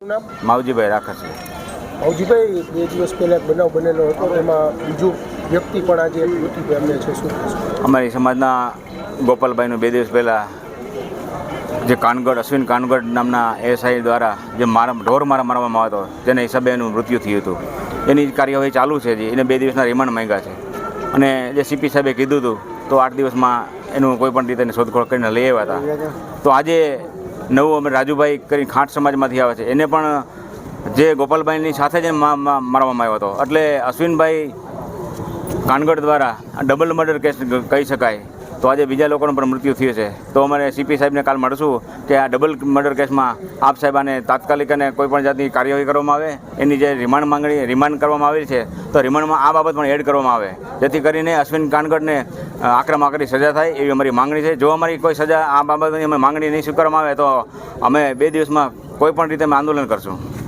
માવજીભાઈ રાખે છે માવજીભાઈ બે દિવસ પહેલાં એક બનાવ બનેલો હતો. એમાં બીજું વ્યક્તિ પણ આજે મૃત્યુ છે. શું અમારી સમાજના ગોપાલભાઈનું બે દિવસ પહેલાં જે કાનગઢ અશ્વિન કાનગઢ નામના એસઆઈ દ્વારા જે મારા ઢોર મારા મારવામાં આવ્યો હતો તેના હિસાબે એનું મૃત્યુ થયું હતું. એની જ કાર્યવાહી ચાલુ છે જે એને બે દિવસના રિમાન્ડ માંગ્યા છે. અને જે સીપી સાહેબે કીધું હતું તો આઠ દિવસમાં એનું કોઈ પણ રીતે શોધખોળ કરીને લઈ આવ્યા હતા. તો આજે નવું અમે રાજુભાઈ કરી ખાંટ સમાજમાંથી આવે છે. એને પણ જે ગોપાલભાઈની સાથે જ મારવામાં આવ્યો હતો. એટલે અશ્વિનભાઈ કાનગડ દ્વારા ડબલ મર્ડર કેસ કહી શકાય. તો આજે બીજા લોકોનું પણ મૃત્યુ થયું છે. તો અમારે સીપી સાહેબને કાલ મળશું કે આ ડબલ મર્ડર કેસમાં આપ સાહેબ આને તાત્કાલિક અને કોઈપણ જાતની કાર્યવાહી કરવામાં આવે. એની જે રિમાન્ડ માંગણી, રિમાન્ડ કરવામાં આવેલી છે, તો રિમાન્ડમાં આ બાબત પણ એડ કરવામાં આવે. જેથી કરીને અશ્વિન કાનગડને આકરામાં આકરી સજા થાય એવી અમારી માંગણી છે. જો અમારી કોઈ સજા આ બાબતની અમે માંગણી નહીં સ્વીકારવામાં આવે તો અમે બે દિવસમાં કોઈ પણ રીતે અમે આંદોલન કરશું.